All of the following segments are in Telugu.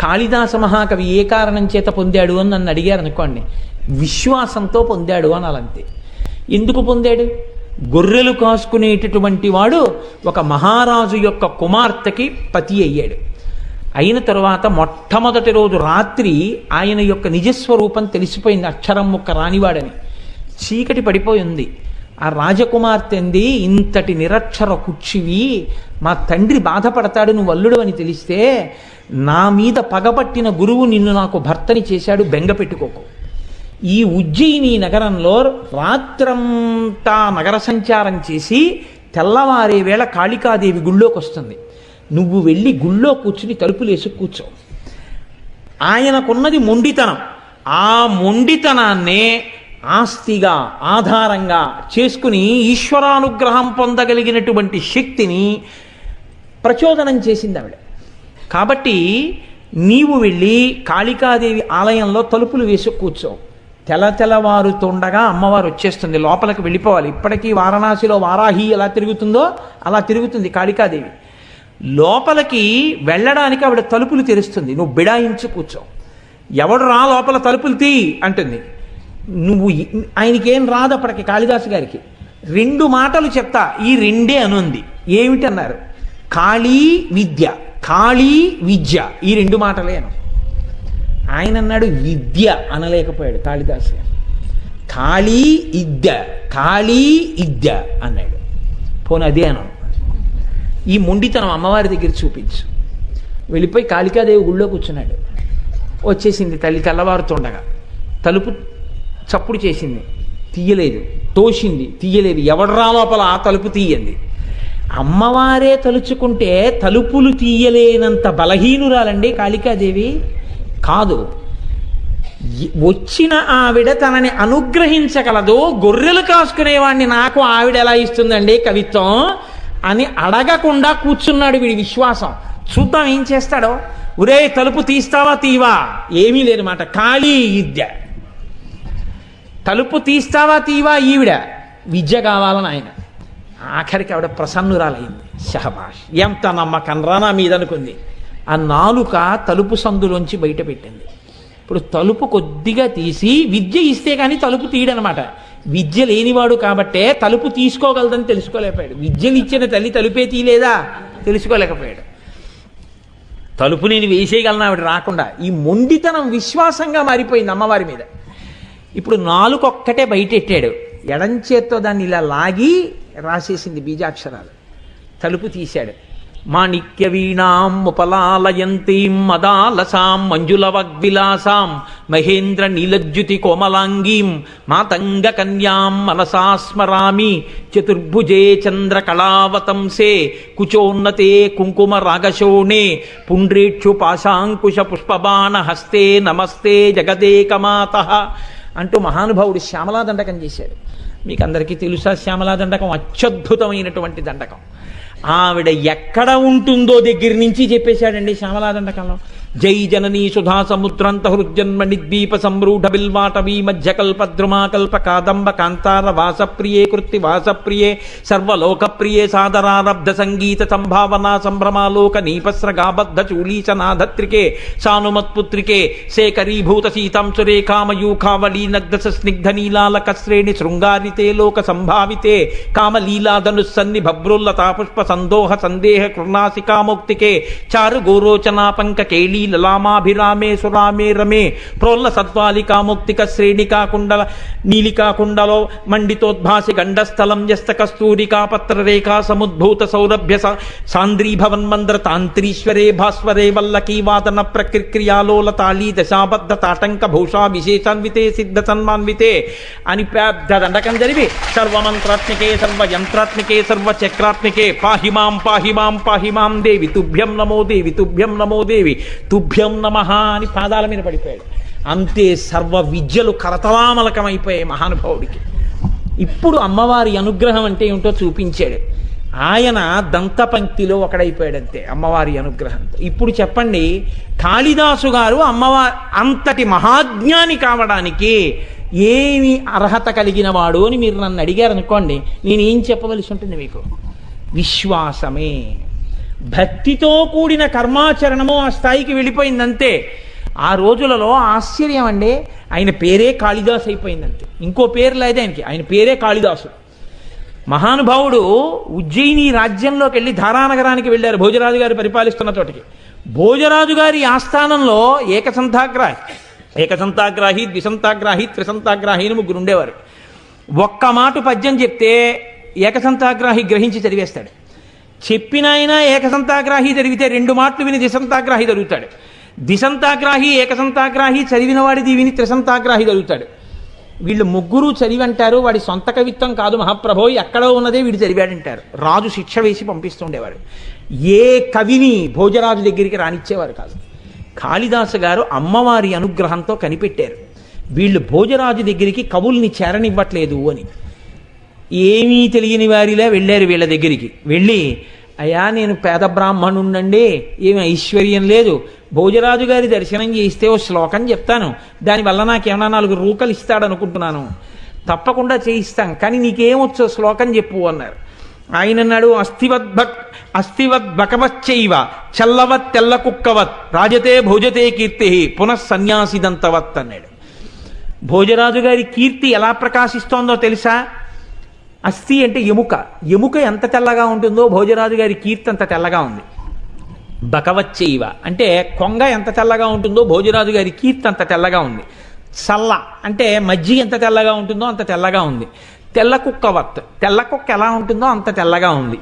కాళిదాస మహాకవి ఏ కారణం చేత పొందాడు అని నన్ను అడిగారు అనుకోండి. విశ్వాసంతో పొందాడు అనాలంతే. ఎందుకు పొందాడు? గొర్రెలు కాసుకునేటటువంటి వాడు ఒక మహారాజు యొక్క కుమార్తెకి పతి అయ్యాడు. అయిన తర్వాత మొట్టమొదటి రోజు రాత్రి ఆయన యొక్క నిజస్వరూపం తెలిసిపోయింది. అక్షరం ముక్క రానివాడని. చీకటి పడిపోయింది ఆ రాజకుమార్తె అంది ఇంతటి నిరక్షర కుచ్చివి మా తండ్రి బాధపడతాడు నువ్వు అల్లుడు అని తెలిస్తే నా మీద పగపట్టిన గురువు నిన్ను నాకు భర్తని చేశాడు బెంగ పెట్టుకోకు. ఈ ఉజ్జయిని నగరంలో రాత్రంతా నగర సంచారం చేసి తెల్లవారే వేళ కాళికాదేవి గుళ్ళోకి వస్తుంది నువ్వు వెళ్ళి గుళ్ళో కూర్చుని తలుపులు వేసి కూర్చో. ఆయనకున్నది మొండితనం. ఆ మొండితనాన్నే ఆస్తిగా ఆధారంగా చేసుకుని ఈశ్వరానుగ్రహం పొందగలిగినటువంటి శక్తిని ప్రచోదనం చేసింది ఆవిడ. కాబట్టి నీవు వెళ్ళి కాళికాదేవి ఆలయంలో తలుపులు వేసి కూర్చో. తెల తెల్లవారుతుండగా అమ్మవారు వచ్చేస్తుంది. లోపలికి వెళ్ళిపోవాలి. ఇప్పటికీ వారణాసిలో వారాహి ఎలా తిరుగుతుందో అలా తిరుగుతుంది కాళికాదేవి. లోపలికి వెళ్ళడానికి ఆవిడ తలుపులు తెరుస్తుంది. నువ్వు బిడాయించి కూర్చో. ఎవడు రా లోపల తలుపులు తీ అంటుంది. నువ్వు ఆయనకేం రాదు అప్పటికి కాళిదాసు గారికి. రెండు మాటలు చెప్తా ఈ రెండే అనుంది. ఏమిటి అన్నారు కాళీ విద్య కాళీ విద్య ఈ రెండు మాటలే అను. ఆయన అన్నాడు విద్య అనలేకపోయాడు కాళిదాసు కాళీ ఇద్య కాళీ ఇద్య అన్నాడు. పోనీ అదే అను. ఈ మొండితనం అమ్మవారి దగ్గర చూపించు. వెళ్ళిపోయి కాళికాదేవి గుళ్ళో కూర్చున్నాడు. వచ్చేసింది తల్లి తెల్లవారుతుండగా. తలుపు చప్పుడు చేసింది. తీయలేదు. తోసింది. తీయలేదు. ఎవడ్రా లోపల ఆ తలుపు తీయండి అమ్మవారే తలుచుకుంటే తలుపులు తీయలేనంత బలహీనురాలండి కాళికాదేవి. కాదు. వచ్చిన ఆవిడ తనని అనుగ్రహించగలదు. గొర్రెలు కాసుకునేవాడిని నాకు ఆవిడ ఎలా ఇస్తుందండి కవిత్వం? అని అడగకుండా కూర్చున్నాడు వీడి విశ్వాసం. చూద్దాం ఏం చేస్తాడో. ఒరే తలుపు తీస్తావా తీవా? ఏమీ లేదన్నమాట ఖాళీ విద్య. తలుపు తీస్తావా తీవా ఈవిడ? విద్య కావాలని ఆయన. ఆఖరికి ఆవిడ ప్రసన్నురాలైంది. షహబాష్ ఎంత నమ్మకం రానా మీదనుకుంది ఆ నాలుక తలుపు సందులోంచి బయట పెట్టింది. ఇప్పుడు తలుపు కొద్దిగా తీసి విద్య ఇస్తే కానీ తలుపు తీయడనమాట. విద్య లేనివాడు కాబట్టే తలుపు తీసుకోగలదని తెలుసుకోలేకపోయాడు. విద్యను ఇచ్చిన తల్లి తలుపే తీయలేదా తెలుసుకోలేకపోయాడు. తలుపు నేను వేసేయగలను? ఆవిడ రాకుండా ఈ మొండితనం విశ్వాసంగా మారిపోయింది అమ్మవారి మీద. ఇప్పుడు నాలుకొక్కటే బయటెట్టాడు. ఎడం చేత్తో దాన్ని ఇలా లాగి రాసేసింది బీజాక్షరాలు. తలుపు తీశాడు. మాణిక్య వీణాం ఉపలాలయంతీం మదాలసాం మంజులవగ్విలాసాం మహేంద్ర నీలజ్యుతి కోమలాంగీం మాతంగ కన్యాం మనసా స్మరామి చతుర్భుజే చంద్ర కళావతంసే కుచోన్నతే కుంకుమ రాగశోణే పుండ్రేక్షు పాశాంకుశ పుష్పబాణ హస్తే నమస్తే జగదేకమాత అంటూ మహానుభావుడు శ్యామలా దండకం చేశాడు. మీకు అందరికీ తెలుసా శ్యామలా దండకం అత్యద్భుతమైనటువంటి దండకం. ఆవిడ ఎక్కడ ఉంటుందో దగ్గర నుంచి చెప్పేశాడండి శ్యామలా దండకంలో. జై జననీ సుధా సముద్రంత హృజన్మ నిద్వీప సంరూఢ బిల్వాటవీ మధ్యకల్ప ద్రుమాకల్ప కాదంబ కాంతార వాసప్రియే కృత్తి వాసప్రియే సర్వలోకప్రియే సాదరారబ్ధ సంగీత సంభావనా సంభ్రమాలోక నీపస్రగాబద్ధ చూలీచనాధత్రికే సానుమత్పుత్రికే సేకరీభూత సీతాంశురే సురేఖామయూఖావళీ నగ్ధ స్నిగ్ధ నీలాలక శ్రేణి శృంగారితే లోక సంభావితే కామలీలాధను సన్ని భబ్రుల్లతా పుష్ప సందోహ సందేహ కృణాసికామౌక్తికే చారు గోరోచనా పంక కేళీ లలామాభిరామే సురామే రమే ప్రోల్ల సత్వాలికా ముక్తిక శ్రేణికా కుండల నీలికా కుండలో మండితోద్భాసి గండస్థలం వ్యస్త కస్తూరికా పత్రరేఖా సముద్భూత సౌరభ్య స- సాంద్రీభవన్మంద్ర తాంత్రీశ్వరే భాస్వరే వల్లకీ వాదన ప్రక్రియాలోల తాళీ దశాబద్ధ తాటంక భూషా విశేషాన్వితే సిద్ధ సన్మాన్వితే అని పెద్ద దండకం జరిపి సర్వమంత్రాత్మికే సర్వయంత్రాత్మికే సర్వచక్రాత్మికే. పాహిమాం పాహిమాం పాహిమాం దేవి తుభ్యం నమో దేవి తుభ్యం నమో దేవి. తుభ్యం నమ అని పాదాల మీద పడిపోయాడు. అంతే సర్వ విద్యలు కరతలామలకమైపోయాయి మహానుభావుడికి. ఇప్పుడు అమ్మవారి అనుగ్రహం అంటే ఏమిటో చూపించాడు. ఆయన దంతపంక్తిలో ఒకడైపోయాడంతే అమ్మవారి అనుగ్రహంతో. ఇప్పుడు చెప్పండి కాళిదాసు గారు అమ్మవారి అంతటి మహాజ్ఞాని కావడానికి ఏమి అర్హత కలిగిన వాడు అని మీరు నన్ను అడిగారు అనుకోండి నేను ఏం చెప్పవలసి ఉంటుంది మీకు? విశ్వాసమే. భక్తితో కూడిన కర్మాచరణము ఆ స్థాయికి వెళ్ళిపోయిందంతే. ఆ రోజులలో ఆశ్చర్యం అండి. ఆయన పేరే కాళిదాస్ అయిపోయిందంతే. ఇంకో పేరు లేదు ఆయనకి. ఆయన పేరే కాళిదాసు. మహానుభావుడు ఉజ్జయిని రాజ్యంలోకి వెళ్ళి ధారానగరానికి వెళ్ళారు. భోజరాజు గారు పరిపాలిస్తున్న చోటికి. భోజరాజు గారి ఆస్థానంలో ఏకసంతాగ్రాహి ఏకసంతాగ్రాహి ద్విసంతాగ్రాహి త్రిసంతాగ్రాహి అని ముగ్గురు ఉండేవారు. ఒక్క మాట పద్యం చెప్తే ఏకసంతాగ్రాహి గ్రహించి చదివేస్తాడు. చెప్పిన ఏకసంతాగ్రాహి జరిగితే రెండు మాటలు విని దిశంతాగ్రాహి జరుగుతాడు. దిశంతాగ్రాహి ఏకసంతాగ్రాహి చదివిన వాడిది విని త్రిసంతాగ్రాహి జరుగుతాడు. వీళ్ళు ముగ్గురు చదివి అంటారు వాడి సొంత కవిత్వం కాదు మహాప్రభో ఎక్కడో ఉన్నదే వీడు చదివాడంటారు. రాజు శిక్ష వేసి పంపిస్తుండేవాడు. ఏ కవిని భోజరాజు దగ్గరికి రానిచ్చేవారు కాదు. కాళిదాసు గారు అమ్మవారి అనుగ్రహంతో కనిపెట్టారు. వీళ్ళు భోజరాజు దగ్గరికి కవుల్ని చేరనివ్వట్లేదు అని. ఏమీ తెలియని వారిలా వెళ్ళారు వీళ్ళ దగ్గరికి. వెళ్ళి అయ్యా నేను పేద బ్రాహ్మణుండండి ఏమి ఐశ్వర్యం లేదు. భోజరాజు గారి దర్శనం చేస్తే ఓ శ్లోకం చెప్తాను. దానివల్ల నాకేమన్నా నాలుగు రూకలు ఇస్తాడనుకుంటున్నాను. తప్పకుండా చేయిస్తాం కానీ నీకేమొచ్చో శ్లోకం చెప్పు అన్నారు. ఆయన అన్నాడు అస్థివద్భక్ అస్థివద్భకవచ్చైవ చల్లవత్ తెల్ల కుక్కవత్ రాజతే భోజతే కీర్తి పునః సన్యాసిదంతవత్ అన్నాడు. భోజరాజు గారి కీర్తి ఎలా ప్రకాశిస్తోందో తెలుసా? అస్థి అంటే ఎముక. ఎముక ఎంత తెల్లగా ఉంటుందో భోజరాజు గారి కీర్తి అంత తెల్లగా ఉంది. బకవచ్చైవ. అంటే కొంగ ఎంత తెల్లగా ఉంటుందో భోజరాజు గారి కీర్తి అంత తెల్లగా ఉంది. చల్ల. అంటే మజ్జి ఎంత తెల్లగా ఉంటుందో అంత తెల్లగా ఉంది. తెల్ల కుక్కవత్. తెల్ల కుక్క ఎలా ఉంటుందో అంత తెల్లగా ఉంది.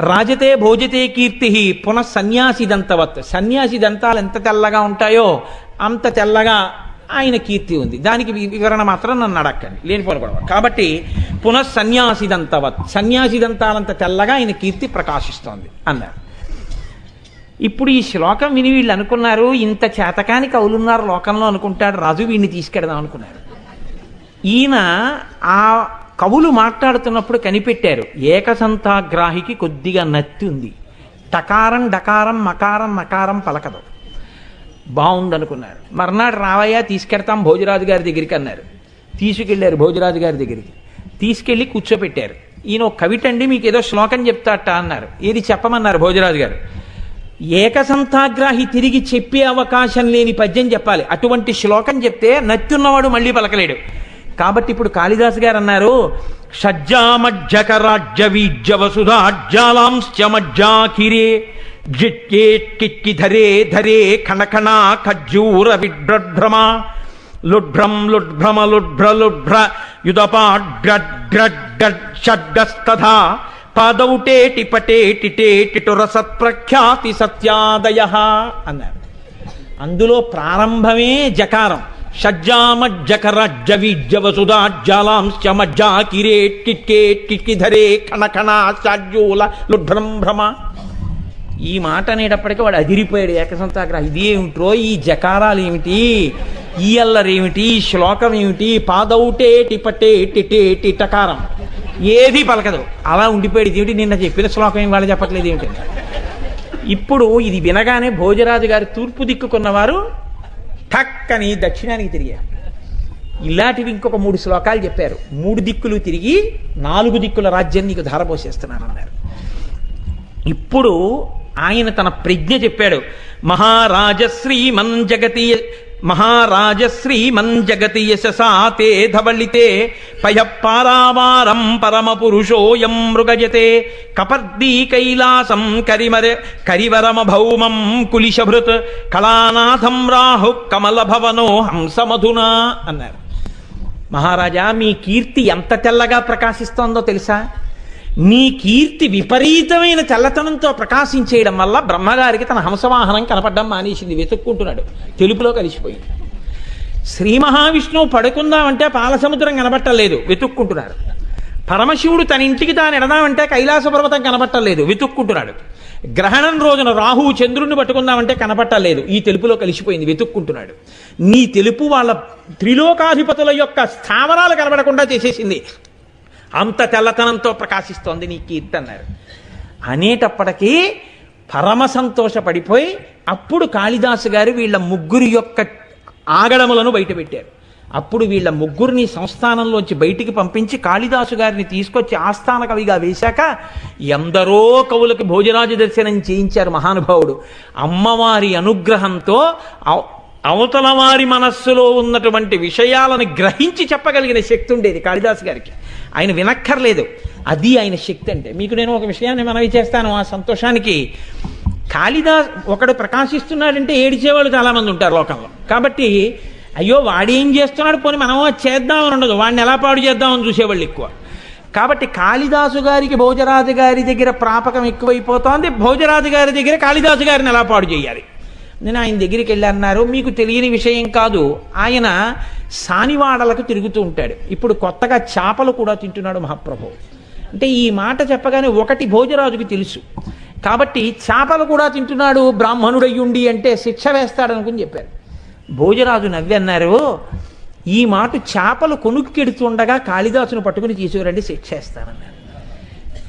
రాజతే భోజతే కీర్తి పునః సన్యాసి దంతవత్ సన్యాసి దంతాలు ఎంత తెల్లగా ఉంటాయో అంత తెల్లగా ఆయన కీర్తి ఉంది. దానికి వివరణ మాత్రం నన్ను అడక్కండి. లేనిపోను గొడవ. కాబట్టి పునః సన్యాసిదంతవత్ సన్యాసిదంతాలంత తెల్లగా ఆయన కీర్తి ప్రకాశిస్తోంది అన్నారు. ఇప్పుడు ఈ శ్లోకం విని వీళ్ళు అనుకున్నారు ఇంత చేతకాని కవులున్నారు లోకంలో అనుకుంటాడు రాజు వీడిని తీసుకెడదాం అనుకున్నారు. ఈయన ఆ కవులు మాట్లాడుతున్నప్పుడు కనిపెట్టారు ఏకసంతాగ్రాహికి కొద్దిగా నత్తి ఉంది. టకారం డకారం మకారం నకారం పలకదు. బాగుందనుకున్నారు మర్నాడు రావయ్య తీసుకెడతాం భోజరాజు గారి దగ్గరికి అన్నారు. తీసుకెళ్ళారు భోజరాజు గారి దగ్గరికి. తీసుకెళ్ళి కూర్చోపెట్టారు ఈయన ఒక కవిటండి మీకు ఏదో శ్లోకం చెప్తాట అన్నారు. ఏది చెప్పమన్నారు భోజరాజు గారు? ఏకసంతాగ్రాహి తిరిగి చెప్పే అవకాశం లేని పద్యం చెప్పాలి. అటువంటి శ్లోకం చెప్తే నత్తున్నవాడు మళ్ళీ పలకలేడు. కాబట్టి ఇప్పుడు కాళిదాసు గారు అన్నారు షజ్జామజ్జకరాజ్య వీజ్య వసుధాజ్జాలాంశ్చ మజ్జాకిరే ధరే ధరే కణకణ ఖజ్జూర విడ్రభ్రమ లుడ్భ్రం లుడ్భ్రమ లుడ్భ్ర లుడ్భ్ర యుదపాడ్డస్తథా పాదౌటేటి పటేటి టేటిటుర సత్ప్రఖ్యాతి సత్యాదయ అన్నారు. అందులో ప్రారంభమే జకారం. షజ్జామజ్జకరజ్జవిజ్జవసుధాజ్జాలాంశ్చ మజ్జా కిరేట్ కిట్కేట్ కిట్కిధరే కణకణ షాడ్యూల లుఢ్రం భ్రమ. ఈ మాట అనేటప్పటికీ వాడు అదిరిపోయాడు. ఏకసంతాగ్రహం ఇదేమిట్రో ఈ జకారాలు ఏమిటి ఈ అల్లరేమిటి ఈ శ్లోకం ఏమిటి పాదౌటే టిపటే టిటే టిటకారం. ఏది పలకదు. అలా ఉండిపోయాడు ఏమిటి? నిన్న చెప్పిన శ్లోకం ఏం వాళ్ళు చెప్పట్లేదు ఏమిటి? ఇప్పుడు ఇది వినగానే భోజరాజు గారి తూర్పు దిక్కుకున్నవారు ఠక్ అని దక్షిణానికి తిరిగారు. ఇలాంటివి ఇంకొక మూడు శ్లోకాలు చెప్పారు. మూడు దిక్కులు తిరిగి నాలుగు దిక్కుల రాజ్యం నీకు ధారపోసేస్తున్నాను అన్నారు ఇప్పుడు ఆయన తన ప్రజ్ఞ చెప్పాడు. మహారాజశ్రీ మన్ జగతి మహారాజశ్రీ మన్ యశసా తే ధవళితే పయ పారావారం పరమ పురుషోయం మృగజతే కపర్దీ కైలాసం కరిమర కరివరమ భౌమం కులిశభృత్ కళానాథం రాహు కమల భవనో హంసమధునా అన్నారు. మహారాజా మీ కీర్తి ఎంత తెల్లగా ప్రకాశిస్తోందో తెలుసా? నీ కీర్తి విపరీతమైన చల్లతనంతో ప్రకాశించేయడం వల్ల బ్రహ్మగారికి తన హంసవాహనం కనపడడం మానేసింది వెతుక్కుంటున్నాడు. తెలుపులో కలిసిపోయింది. శ్రీ మహావిష్ణువు పడుకుందామంటే పాలసముద్రం కనబట్టలేదు వెతుక్కుంటున్నాడు. పరమశివుడు తన ఇంటికి తాను ఎడదామంటే కైలాస పర్వతం కనబట్టలేదు వెతుక్కుంటున్నాడు. గ్రహణం రోజున రాహువు చంద్రుణ్ణి పట్టుకుందామంటే కనపట్టలేదు ఈ తెలుపులో కలిసిపోయింది వెతుక్కుంటున్నాడు. నీ తెలుపు వాళ్ళ త్రిలోకాధిపతుల యొక్క స్థావరాలు కనబడకుండా చేసేసింది. అంత తెల్లతనంతో ప్రకాశిస్తోంది నీ కీర్తి అన్నారు అనేటప్పటికీ పరమ సంతోషపడిపోయి అప్పుడు కాళిదాసు గారు వీళ్ళ ముగ్గురి యొక్క ఆగడములను బయటపెట్టారు. అప్పుడు వీళ్ళ ముగ్గురిని సంస్థానంలోంచి బయటికి పంపించి కాళిదాసు గారిని తీసుకొచ్చి ఆస్థాన కవిగా వేశాక ఎందరో కవులకి భోజరాజు దర్శనం చేయించారు మహానుభావుడు. అమ్మవారి అనుగ్రహంతో అవతల వారి మనస్సులో ఉన్నటువంటి విషయాలను గ్రహించి చెప్పగలిగిన శక్తి ఉండేది కాళిదాసు గారికి. ఆయన వినక్కర్లేదు. అది ఆయన శక్తి అంటే. మీకు నేను ఒక విషయాన్ని మనవి చేస్తాను ఆ సంతోషానికి. కాళిదాస్ ఒకడు ప్రకాశిస్తున్నాడంటే ఏడిచేవాళ్ళు చాలామంది ఉంటారు లోకంలో. కాబట్టి అయ్యో వాడేం చేస్తున్నాడు? పోనీ మనం చేద్దామని ఉండదు. వాడిని ఎలా పాడు చేద్దామని చూసేవాళ్ళు ఎక్కువ. కాబట్టి కాళిదాసు గారికి భోజరాజు గారి దగ్గర ప్రాపకం ఎక్కువైపోతోంది. భోజరాజు గారి దగ్గర కాళిదాసు గారిని ఎలా పాడు చేయాలి? నేను ఆయన దగ్గరికి వెళ్ళన్నారు మీకు తెలియని విషయం కాదు. ఆయన సానివాడలకు తిరుగుతూ ఉంటాడు. ఇప్పుడు కొత్తగా చేపలు కూడా తింటున్నాడు మహాప్రభు. అంటే ఈ మాట చెప్పగానే ఒకటి భోజరాజుకి తెలుసు. కాబట్టి చేపలు కూడా తింటున్నాడు బ్రాహ్మణుడయ్యుండి అంటే శిక్ష వేస్తాడనుకుని చెప్పారు. భోజరాజు నవ్వి అన్నారు ఈ మాట చేపలు కొనుక్కెడుతుండగా కాళిదాసును పట్టుకుని తీసుకురండి శిక్ష వేస్తానన్నారు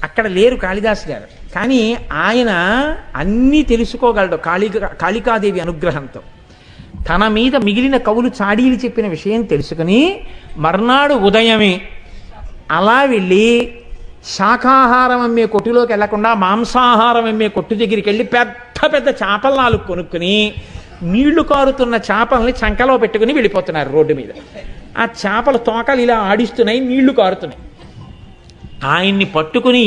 అక్కడ లేరు కాళిదాస్ గారు. కానీ ఆయన అన్నీ తెలుసుకోగలడు కాళీ కాళికాదేవి అనుగ్రహంతో. తన మీద మిగిలిన కవులు చాడీలు చెప్పిన విషయం తెలుసుకుని మర్నాడు ఉదయమే అలా వెళ్ళి శాకాహారం అమ్మే కొట్టులోకి వెళ్ళకుండా మాంసాహారం అమ్మే కొట్టు దగ్గరికి వెళ్ళి పెద్ద పెద్ద చేపలు నాలుగు కొనుక్కుని నీళ్ళు కారుతున్న చేపల్ని చంకలో పెట్టుకుని వెళ్ళిపోతున్నారు రోడ్డు మీద. ఆ చేపల తోకలు ఇలా ఆడిస్తున్నాయి నీళ్ళు కారుతున్నాయి. ఆయన్ని పట్టుకుని